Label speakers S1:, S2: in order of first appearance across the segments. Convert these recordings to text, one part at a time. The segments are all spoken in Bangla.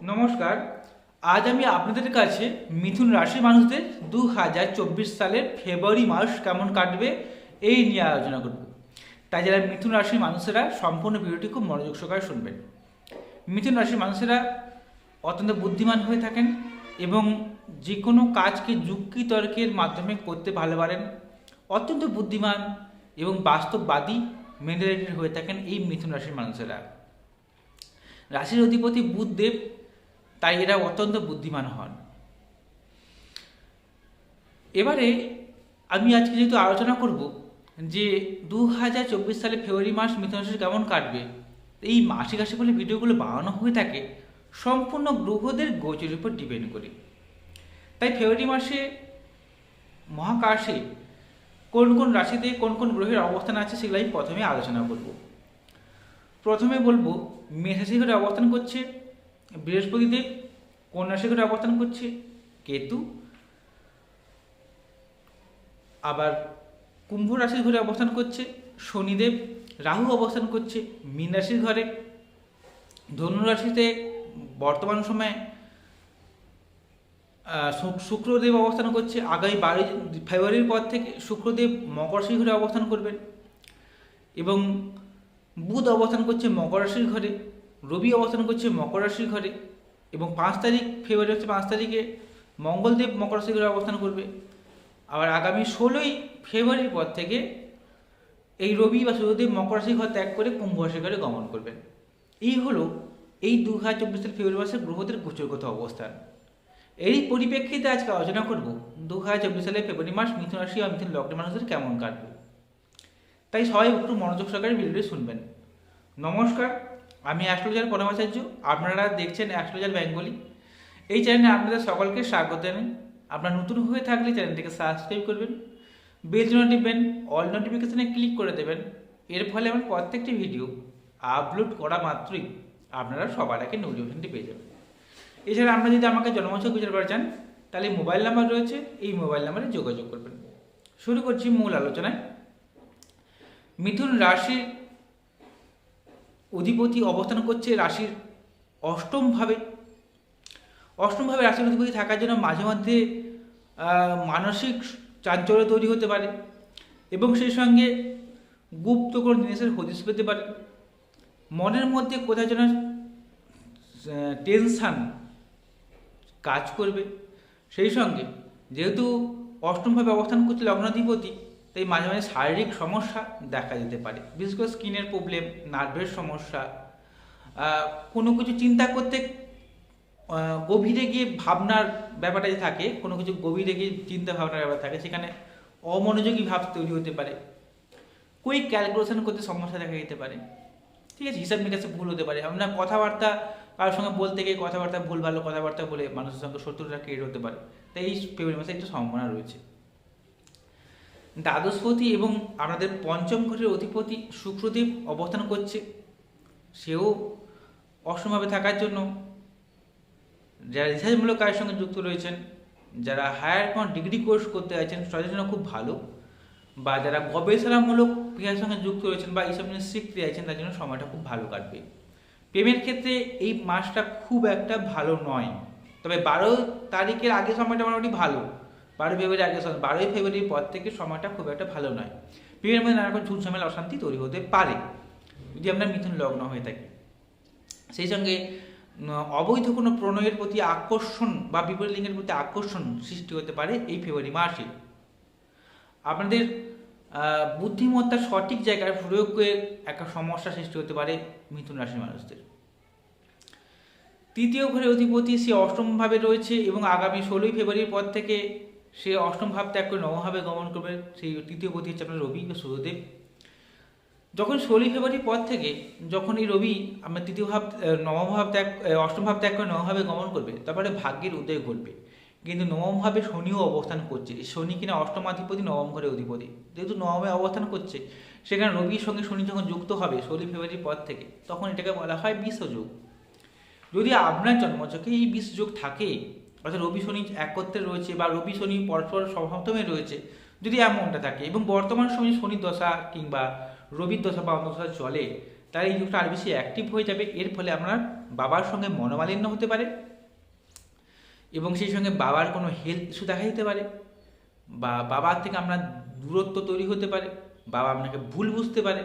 S1: নমস্কার, আজ আমি আপনাদের কাছে মিথুন রাশির মানুষদের দু হাজার চব্বিশ সালের ফেব্রুয়ারি মাস কেমন কাটবে এই নিয়ে আলোচনা করব। তাই যারা মিথুন রাশির মানুষেরা সম্পূর্ণ ভিডিওটি খুব মনোযোগ সহকারে শুনবেন। মিথুন রাশির মানুষেরা অত্যন্ত বুদ্ধিমান হয়ে থাকেন এবং যে কোনো কাজকে যুক্তি তর্কের মাধ্যমে করতে ভালো পারেন অত্যন্ত বুদ্ধিমান এবং বাস্তববাদী মেন্টালিটির হয়ে থাকেন এই মিথুন রাশির মানুষেরা। রাশির অধিপতি বুধদেব তাই এরা অত্যন্ত বুদ্ধিমান হন। এবারে আমি আজকে যেহেতু আলোচনা করব যে দু হাজার চব্বিশ সালে ফেব্রুয়ারি মাস মিথুন রাশি কেমন কাটবে, এই মাসিক রাশি বলে ভিডিওগুলো বানানো হয়ে থাকে, সম্পূর্ণ গ্রহদের গোচরের উপর ডিপেন্ড করে। তাই ফেব্রুয়ারি মাসে মহাকাশে কোন কোন রাশিতে কোন কোন গ্রহের অবস্থান আছে সেগুলো আমি প্রথমে আলোচনা করব। প্রথমে বলব মেষরাশি ঘরে অবস্থান করছে বৃহস্পতিদেব কোন রাশি ঘরে অবস্থান করছে, কেতু, আবার কুম্ভ রাশির ঘরে অবস্থান করছে, শনিদেব, রাহু অবস্থান করছে, মীন রাশির ঘরে। ধনু রাশিতে বর্তমান সময়ে শুক্রদেব অবস্থান করছে, আগামী বারোই ফেব্রুয়ারির পর থেকে শুক্রদেব মকর রাশির ঘরে অবস্থান করবেন এবং বুধ অবস্থান করছে মকর রাশির ঘরে। রবি অবস্থান করছে মকর রাশির ঘরে এবং পাঁচ তারিখ ফেব্রুয়ারি হচ্ছে পাঁচ তারিখে মঙ্গলদেব মকর রাশির ঘরে অবস্থান করবে। আবার আগামী ষোলোই ফেব্রুয়ারির পর থেকে এই রবি বা সূর্যদেব মকর রাশির ঘর ত্যাগ করে কুম্ভ রাশির ঘরে গমন করবেন। এই হলো এই দু হাজার চব্বিশ সাল ফেব্রুয়ারি মাসের গ্রহদের গোচরগত অবস্থান। এরই পরিপ্রেক্ষিতে আজকে আলোচনা করব দু হাজার চব্বিশ সালে ফেব্রুয়ারি মাস মিথুন রাশি বা মিথুন লগ্নের মানুষদের কেমন কাটবে। তাই সবাই একটু মনোযোগ সহকারে ভিডিওটি শুনবেন। নমস্কার আমি অ্যাস্ট্রোলজার পরমাচার্য, আপনারা দেখছেন অ্যাস্ট্রোলজার বেঙ্গলি। এই চ্যানেলে আপনাদের সকলকে স্বাগত জানাই। আপনারা নতুন হয়ে থাকলে চ্যানেলটিকে সাবস্ক্রাইব করবেন, বেল টিপবেন, অল নোটিফিকেশনে ক্লিক করে দেবেন। এর ফলে আমার প্রত্যেকটি ভিডিও আপলোড করা মাত্রই আপনারা সবার আগে নোটিফিকেশনটি পেয়ে যাবেন। এছাড়া আপনারা যদি আমাকে জন্মছক বিচার করা চান, তাহলে মোবাইল নাম্বার রয়েছে, এই মোবাইল নাম্বারে যোগাযোগ করবেন। শুরু করছি মূল আলোচনায়। মিথুন রাশির অধিপতি অবস্থান করছে রাশির অষ্টম ভাবে। অষ্টম ভাবে রাশির অধিপতি থাকার জন্য মাঝে মধ্যে মানসিক চাঞ্চল্য তৈরি হতে পারে এবং সেই সঙ্গে গুপ্ত কোনো জিনিসের হদিস পেতে পারে। মনের মধ্যে কোথায় যেন টেনশান কাজ করবে। সেই সঙ্গে যেহেতু অষ্টমভাবে অবস্থান করছে লগ্নাধিপতি তাই মাঝে মাঝে শারীরিক সমস্যা দেখা যেতে পারে। বিশেষ করে স্কিনের প্রবলেম, নার্ভের সমস্যা কোনো কিছু চিন্তা করতে গভীরে গিয়ে ভাবনার ব্যাপারটা যে থাকে, কোনো কিছু গভীরে গিয়ে চিন্তা ভাবনার ব্যাপার থাকে, সেখানে অমনোযোগী ভাব তৈরি হতে পারে। কুইক ক্যালকুলেশন করতে সমস্যা দেখা যেতে পারে। ঠিক আছে, হিসাব নিকাশে ভুল হতে পারে। আপনার কথাবার্তা, কারোর সঙ্গে বলতে গিয়ে কথাবার্তা ভুল ভালো কথাবার্তা বলে মানুষের সঙ্গে শত্রুতা ক্রিয়েট হতে পারে। তাই এই ফেব্রুয়ারি মাসে একটা সম্ভাবনা রয়েছে। দ্বাদশপতি এবং আমাদের পঞ্চম ঘরের অধিপতি শুক্রদেব অবস্থান করছে। সেও অসমভাবে থাকার জন্য যারা রিসার্চমূলক কাজের সঙ্গে যুক্ত রয়েছেন, যারা হায়ার কোনো ডিগ্রি কোর্স করতে চাইছেন তাদের জন্য খুব ভালো বা যারা গবেষণামূলক ক্রিয়ার সঙ্গে যুক্ত রয়েছেন বা এইসব নিয়ে শিখতে চাইছেন তার জন্য সময়টা খুব ভালো কাটবে। প্রেমের ক্ষেত্রে এই মাসটা খুব একটা ভালো নয়। তবে বারো তারিখের আগে সময়টা মোটামুটি ভালো। বারোই ফেব্রুয়ারি আগে বারোই ফেব্রুয়ারির পর থেকে সময়টা খুব একটা ভালো নয়। প্রেমের মধ্যে নানা রকম ঝুট ঝামেলা অশান্তি তৈরি হতে পারে। যদি আপনার মিথুন লগ্ন হয়ে থাকে সেই সঙ্গে অবৈধ কোনো প্রণয়ের প্রতি আকর্ষণ বা বিপরীত লিঙ্গের প্রতি আকর্ষণ সৃষ্টি হতে পারে এই ফেব্রুয়ারি মাসে। আপনাদের আহ, বুদ্ধিমত্তার সঠিক জায়গায় প্রয়োগ করে একটা সমস্যা সৃষ্টি হতে পারে মিথুন রাশির মানুষদের। তৃতীয় ঘরের অধিপতি সে অষ্টম ভাবে রয়েছে এবং আগামী ষোলোই ফেব্রুয়ারির পর থেকে সে অষ্টম ভাব ত্যাগ করে নবভাবে গমন করবে, সেই তৃতীয় গতি হচ্ছে আপনার রবি ও সূর্যদেব যখন ষোলোই ফেব্রুয়ারির পর থেকে যখন এই রবি আমরা তৃতীয় ভাব নবম ভাব ত্যাগ অষ্টম ভাব ত্যাগ করে নবভাবে গমন করবে, তারপরে ভাগ্যের উদয় ঘটবে। কিন্তু নবমভাবে শনিও অবস্থান করছে শনি কিনা অষ্টমাধিপতি নবম ঘরে অধিপতি। যেহেতু নবমে অবস্থান করছে, সেখানে রবির সঙ্গে শনি যখন যুক্ত হবে ষোলোই ফেব্রুয়ারির পর থেকে, তখন এটাকে বলা হয় বিশ্বযোগ যদি আপনার জন্মচকে এই বিশ্বযোগ থাকে অর্থাৎ রবি শনি একত্রে রয়েছে বা রবি শনি পরস্পর সপ্তমে রয়েছে, যদি এমনটা থাকে এবং বর্তমান সময়ে শনির দশা কিংবা রবির দশা বা অন্তর্দশা চলে, তাহলে এই যুগটা আরও বেশি অ্যাক্টিভ হয়ে যাবে। এর ফলে আপনার বাবার সঙ্গে মনোমালিন্য হতে পারে এবং সেই সঙ্গে বাবার কোনো হেলথ ইস্যু দেখা দিতে পারে বা বাবার থেকে আপনার দূরত্ব তৈরি হতে পারে, বাবা আপনাকে ভুল বুঝতে পারে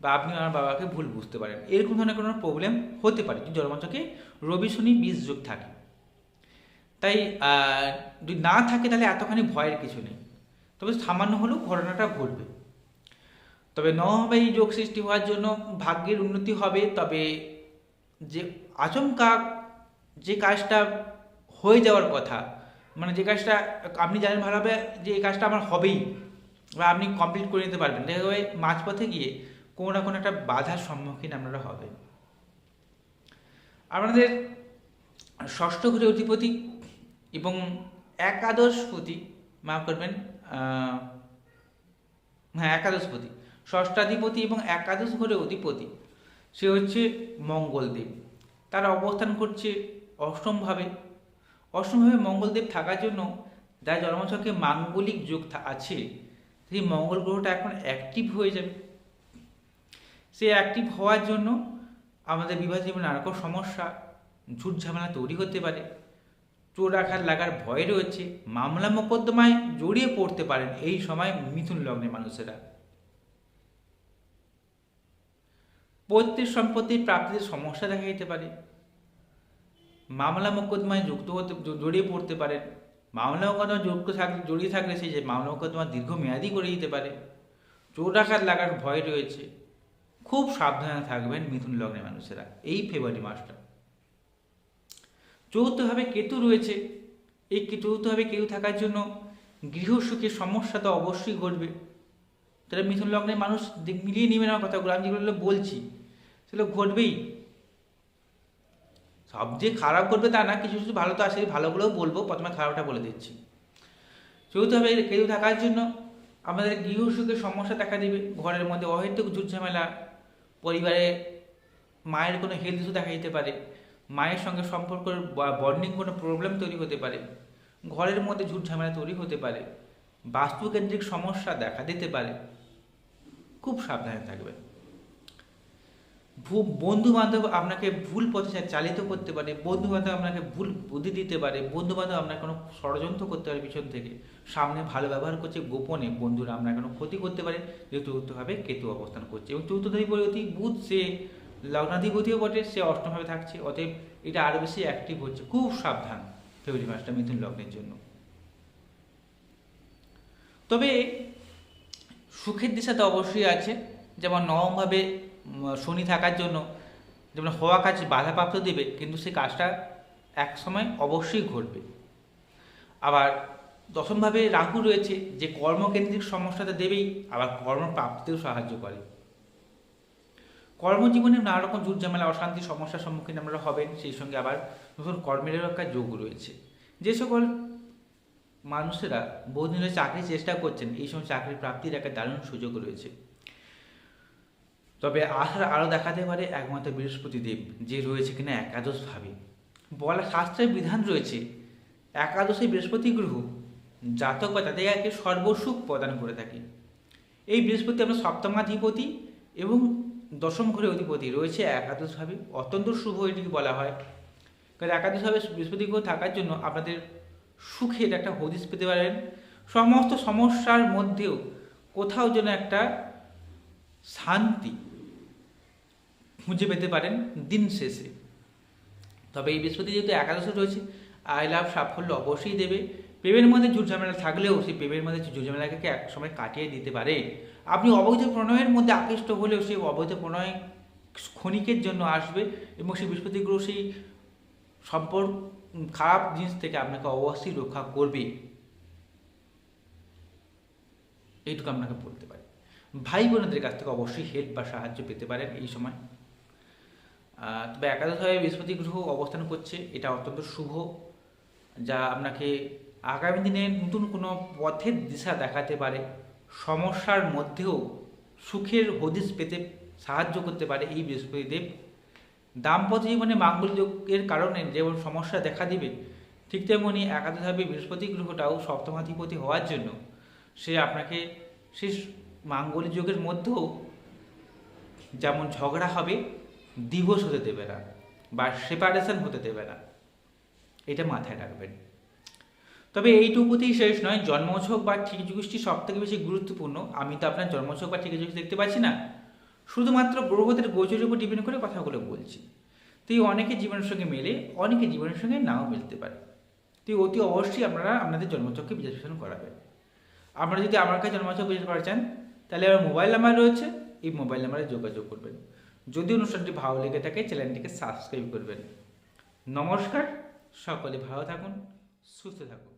S1: বা আপনি আমার বাবাকে ভুল বুঝতে পারেন। এরকম ধরনের কোনো প্রবলেম হতে পারে যদি জন্মচকে রবি শনি বীজ যোগ থাকে। তাই যদি না থাকে তাহলে এতখানি ভয়ের কিছু নেই। তবে সামান্য হলেও ঘটনাটা ঘটবে। তবে নভাবে এই যোগ সৃষ্টি হওয়ার জন্য ভাগ্যের উন্নতি হবে, তবে যে আচমকা যে কাজটা হয়ে যাওয়ার কথা মানে যে কাজটা আপনি জানেন ভালোভাবে যে এই কাজটা আমার হবেই, বা আপনি কমপ্লিট করে নিতে পারবেন। দেখা যাবে মাঝপথে গিয়ে কোনো না কোনো একটা বাধার সম্মুখীন আপনারা হবেন। আপনাদের ষষ্ঠ ঘরে অধিপতি এবং একাদশপতি মাফ করবেন হ্যাঁ একাদশপতি ষষ্ঠাধিপতি এবং একাদশ ঘরে অধিপতি। সে হচ্ছে মঙ্গলদেব। তার অবস্থান করছে অষ্টমভাবে। অষ্টমভাবে মঙ্গলদেব থাকার জন্য যার জন্মছকে মাঙ্গলিক যোগ আছে, সেই মঙ্গল গ্রহটা এখন অ্যাক্টিভ হয়ে যাবে। সে অ্যাক্টিভ হওয়ার জন্য আমাদের বিবাহ জীবনে নানা রকম সমস্যা, ঝুট ঝামেলা তৈরি হতে পারে। চোর আঘাত লাগার ভয় রয়েছে, মামলা মোকদ্দমায় জড়িয়ে পড়তে পারেন এই সময় মিথুন লগ্নের মানুষেরা। পৈতৃক সম্পত্তির প্রাপ্তির সমস্যা দেখা দিতে পারে। মামলা মোকদ্দমায় যুক্ত হতে, জড়িয়ে পড়তে পারেন। মামলা মোকদ্দমা যুক্ত থাকলে জড়িয়ে থাকলে সেই যে মামলা মোকদ্দমা দীর্ঘমেয়াদী করে দিতে পারে। চোর আঘাত লাগার ভয় রয়েছে। খুব সাবধানে থাকবেন মিথুন লগ্নের মানুষেরা। এই ফেব্রুয়ারি মাসটা। চতুর্থভাবে কেতু রয়েছে। এই চতুর্থভাবে কেতু থাকার জন্য গৃহসুখের সমস্যা তো অবশ্যই ঘটবে। তাহলে মিথুন লগ্নের মানুষ মিলিয়ে নেবেন না কথাগুলো। আমি যেগুলো বলছি, সেগুলো ঘটবেই। সব যে খারাপ করবে তা না, কিছু কিছু ভালো তো আসে ভালোগুলোও বলব, প্রথমে খারাপটা বলে দিচ্ছি। চতুর্থভাবে কেতু থাকার জন্য আমাদের গৃহসুখের সমস্যা দেখা দেবে। ঘরের মধ্যে অহেতুক ঝুট ঝামেলা পরিবারে মায়ের কোনো হেলথ ইস্যু দেখা দিতে পারে। মায়ের সঙ্গে সম্পর্কের বন্ডিং কোনো প্রবলেম তৈরি হতে পারে। ঘরের মধ্যে ঝুট ঝামেলা তৈরি হতে পারে। বাস্তুকেন্দ্রিক সমস্যা দেখা দিতে পারে। খুব সাবধানে থাকবে বন্ধু বান্ধব আপনাকে ভুল পথে চালিত করতে পারে বন্ধু বান্ধব আপনাকে ভুল বুদ্ধি দিতে পারে বন্ধু বান্ধব আপনার কোনো ষড়যন্ত্র করতে পারে পিছন থেকে। সামনে ভালো ব্যবহার করছে গোপনে, বন্ধুরা আপনার কোনো ক্ষতি করতে পারে যেহেতু চতুর্থভাবে কেতু অবস্থান করছে। এবং চতুর্থধিপতি বুধ, সে লগ্নাধিপতিও বটে, সে অষ্টমভাবে থাকছে, অতএব এটা আরও বেশি অ্যাক্টিভ হচ্ছে। খুব সাবধান ফেব্রুয়ারি মাসটা মিথুন লগ্নের জন্য। তবে সুখের দিশা তো অবশ্যই আছে, যেমন নবমভাবে শনি থাকার জন্য, যেমন হওয়া কাজ বাধাপ্রাপ্ত দেবে, কিন্তু সে কাজটা এক সময় অবশ্যই ঘটবে। আবার দশমভাবে রাহু রয়েছে, যে কর্মকেন্দ্রিক সমস্যাটা দেবেই, আবার কর্মপ্রাপ্তিতেও সাহায্য করে। কর্মজীবনে নানা রকম ঝুট ঝামেলা অশান্তি, সমস্যার সম্মুখীন আমরা হবেন, সেই সঙ্গে আবার নতুন কর্মের একটা যোগ রয়েছে। যে সকল মানুষেরা বহুদিন ধরে চাকরির চেষ্টা করছেন, এই সময় চাকরি প্রাপ্তির একটা দারুণ সুযোগ রয়েছে। তবে আশার আরও দেখাতে পারে একমাত্র বৃহস্পতি দেব, যে রয়েছে কিনা একাদশ ভাবে বলা শাস্ত্রের বিধান রয়েছে, একাদশে বৃহস্পতি গ্রহ জাতক বা জাতিকাকে সর্বসুখ প্রদান করে থাকে। এই বৃহস্পতি আমরা সপ্তমাধিপতি এবং দশম ঘরে অধিপতি, রয়েছে একাদশভাবে অত্যন্ত শুভ এটিকে বলা হয়। কারণ একাদশভাবে বৃহস্পতি গ্রহ থাকার জন্য আপনাদের সুখের একটা হদিস পেতে পারেন। সমস্ত সমস্যার মধ্যেও কোথাও যেন একটা শান্তি খুঁজে পেতে পারেন দিন শেষে। তবে এই বৃহস্পতি যেহেতু একাদশে রয়েছে আই লাভ সাফল্য অবশ্যই দেবে। প্রেমের মধ্যে ঝুট ঝামেলা থাকলেও সেই প্রেমের মধ্যে ঝুট ঝামেলাকে এক সময় কাটিয়ে দিতে পারে? আপনি অবৈধ প্রণয়ের মধ্যে আকৃষ্ট হলেও সেই অবৈধ প্রণয় ক্ষণিকের জন্য আসবে এবং সেই বৃহস্পতি গ্রহ সেই সম্পর্ক খারাপ জিনিস থেকে আপনাকে অবশ্যই রক্ষা করবে। এইটুকু আপনাকে বলতে পারি। ভাই বোনদের কাছ থেকে অবশ্যই হেল্প বা সাহায্য পেতে পারেন এই সময়। তবে একাদশভাবে বৃহস্পতি গ্রহ অবস্থান করছে, এটা অত্যন্ত শুভ, যা আপনাকে আগামী দিনে নতুন কোনো পথের দিশা দেখাতে পারে। সমস্যার মধ্যেও সুখের হদিস পেতে সাহায্য করতে পারে এই বৃহস্পতি দেব দাম্পত্য জীবনে মাঙ্গল যোগের কারণে যেমন সমস্যা দেখা দিবে, ঠিক তেমনি একাদশভাবে বৃহস্পতি গ্রহটাও সপ্তমাধিপতি হওয়ার জন্য। সে আপনাকে সেই মাঙ্গলিক যোগের মধ্যেও যেমন ঝগড়া হবে, দিবস হতে দেবে না বা সেপারেশন হতে দেবে না। এটা মাথায় রাখবেন। তবে এইটুকুতেই শেষ নয় জন্মছক বা ঠিক যুগোষ্ঠী সব থেকে বেশি গুরুত্বপূর্ণ। আমি তো আপনার জন্মছক বা ঠিক দেখতে পাচ্ছি না। শুধুমাত্র গ্রহদের গোচরের উপর ডিপেন্ড করে কথাগুলো বলছি। তো এই অনেকে জীবনের সঙ্গে মেলে, অনেকে জীবনের সঙ্গে নাও মিলতে পারে। তো এই অতি অবশ্যই আপনারা আপনাদের জন্মছককে বিশ্লেষণ করাবেন। আপনারা যদি আমার কাছে জন্মছক বুঝতে করা চান, তাহলে আমার মোবাইল নাম্বার রয়েছে। এই মোবাইল নাম্বারে যোগাযোগ করবেন। যদি অনুষ্ঠানটি ভালো লেগে থাকে, চ্যানেলটিকে সাবস্ক্রাইব করবেন। নমস্কার, সকলে ভালো থাকুন, সুস্থ থাকুন।